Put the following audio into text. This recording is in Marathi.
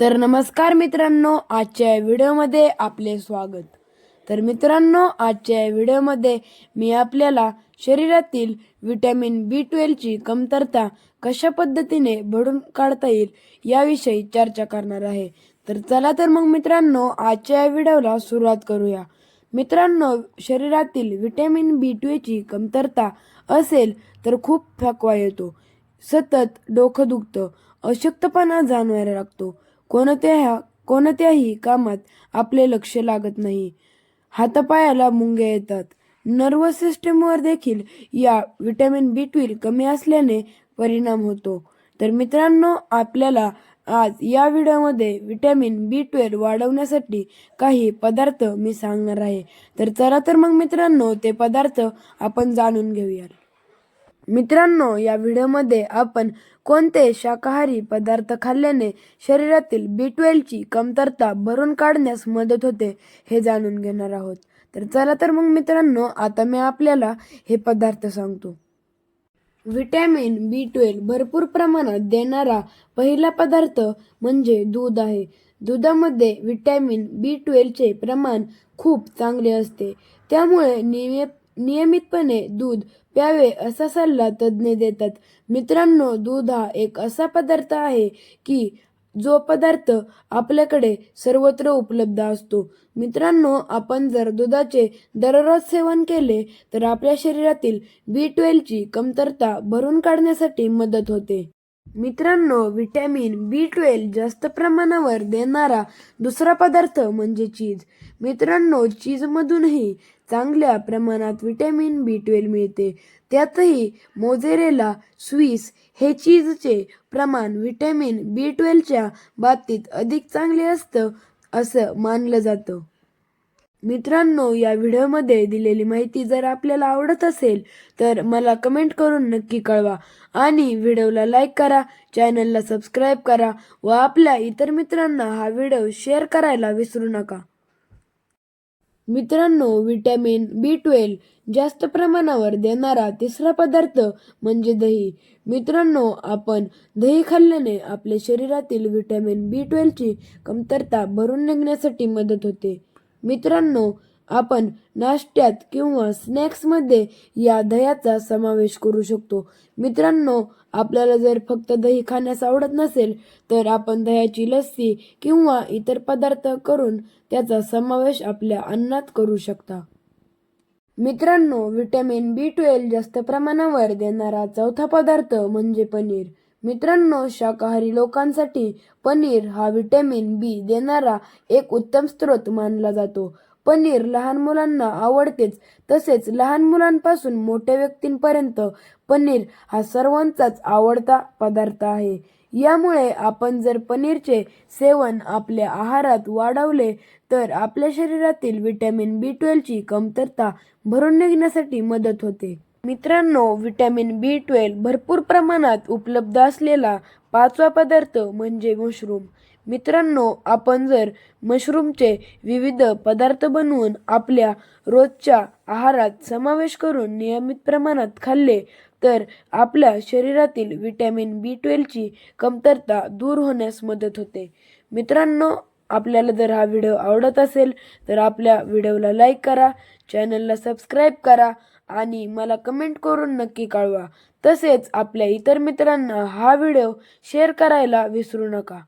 तर नमस्कार मित्रांनो आजच्या व्हिडिओमध्ये आपले स्वागत. तर मित्रांनो आजच्या व्हिडिओमध्ये मी आपल्याला शरीरातील विटॅमिन बी ट्वेल्वची कमतरता कशा पद्धतीने भरून काढता येईल याविषयी चर्चा करणार आहे. तर चला तर मग मित्रांनो आजच्या व्हिडिओला सुरुवात करूया. मित्रांनो शरीरातील विटॅमिन बी ची कमतरता असेल तर खूप थकवा येतो सतत डोकं दुखतं अशक्तपणा जाणवायला लागतो कोणत्या कोणत्याही कामात आपले लक्ष लागत नाही. हातापायाला मुंग्या येतात. नर्वस सिस्टमवर देखील या विटॅमिन बी ट्वेल्व कमी असल्याने परिणाम होतो. तर मित्रांनो आपल्याला आज या व्हिडिओमध्ये विटॅमिन बी ट्वेल्व वाढवण्यासाठी काही पदार्थ मी सांगणार आहे. तर चला तर मग मित्रांनो ते पदार्थ आपण जाणून घेऊया मित्रांनो या व्हिडिओमध्ये आपण कोणते शाकाहारी पदार्थ खाल्ल्याने शरीरातील बी ट्वेल्वची कमतरता भरून काढण्यास मदत होते हे जाणून घेणार आहोत. तर चला तर मग मित्रांनो आता मी आपल्याला हे पदार्थ सांगतो. व्हिटॅमिन बी ट्वेल्व भरपूर प्रमाणात देणारा पहिला पदार्थ म्हणजे दूध आहे. दुधामध्ये व्हिटॅमिन बी ट्वेल्वचे प्रमाण खूप चांगले असते. त्यामुळे नियमित नियमितपणे दूध प्यावे असा सल्ला तज्ज्ञ देतात. मित्रांनो दूध हा एक असा पदार्थ आहे की जो पदार्थ आपल्याकडे सर्वत्र उपलब्ध असतो. मित्रांनो आपण जर दुधाचे दररोज सेवन केले तर आपल्या शरीरातील बी ट्वेल्वची कमतरता भरून काढण्यासाठी मदत होते. मित्रांनो व्हिटॅमिन बी ट्वेल्व जास्त प्रमाणावर देणारा दुसरा पदार्थ म्हणजे चीज. मित्रांनो चीजमधूनही चांगल्या प्रमाणात व्हिटॅमिन बी ट्वेल्व मिळते. त्यातही मोजेरेला स्विस हे चीजचे प्रमाण व्हिटॅमिन बी ट्वेल्वच्या बाबतीत अधिक चांगले असतं असं मानलं जातं. मित्रांनो या व्हिडिओमध्ये दिलेली माहिती जर आपल्याला आवडत असेल तर मला कमेंट करून नक्की कळवा. आणि व्हिडिओला लाईक करा चॅनलला सबस्क्राईब करा व आपल्या इतर मित्रांना हा व्हिडिओ शेअर करायला विसरू नका. मित्रांनो विटॅमिन बी ट्वेल्व जास्त प्रमाणावर देणारा तिसरा पदार्थ म्हणजे दही. मित्रांनो आपण दही खाल्ल्याने आपल्या शरीरातील व्हिटॅमिन बी ट्वेल्वची कमतरता भरून निघण्यासाठी मदत होते. मित्रांनो आपण नाश्त्यात किंवा स्नॅक्समध्ये या दह्याचा समावेश करू शकतो. मित्रांनो आपल्याला जर फक्त दही खाण्यास आवडत नसेल तर आपण दह्याची लस्सी किंवा इतर पदार्थ करून त्याचा समावेश आपल्या अन्नात करू शकता. मित्रांनो व्हिटॅमिन बी ट्वेल्व जास्त प्रमाणावर देणारा चौथा पदार्थ म्हणजे पनीर. मित्रांनो शाकाहारी लोकांसाठी पनीर हा व्हिटॅमिन बी देणारा एक उत्तम स्रोत मानला जातो. पनीर लहान मुलांना आवडतेच तसेच लहान मुलांपासून मोठ्या व्यक्तींपर्यंत पनीर हा सर्वांचाच आवडता पदार्थ आहे. यामुळे आपण जर पनीरचे सेवन आपल्या आहारात वाढवले तर आपल्या शरीरातील व्हिटॅमिन बी ट्वेल्वची कमतरता भरून निघण्यासाठी मदत होते. मित्रांनो व्हिटॅमिन बी ट्वेल्व भरपूर प्रमाणात उपलब्ध असलेला पाचवा पदार्थ म्हणजे मशरूम. मित्रांनो आपण जर मशरूमचे विविध पदार्थ बनवून आपल्या रोजच्या आहारात समावेश करून नियमित प्रमाणात खाल्ले तर आपल्या शरीरातील व्हिटॅमिन बी ट्वेल्वची कमतरता दूर होण्यास मदत होते. मित्रांनो आपल्याला जर हा व्हिडिओ आवडत असेल तर आपल्या व्हिडिओला लाईक करा चॅनलला सबस्क्राईब करा आणि मला कमेंट करून नक्की कळवा. तसेच आपल्या इतर मित्रांना हा व्हिडिओ शेअर करायला विसरू नका.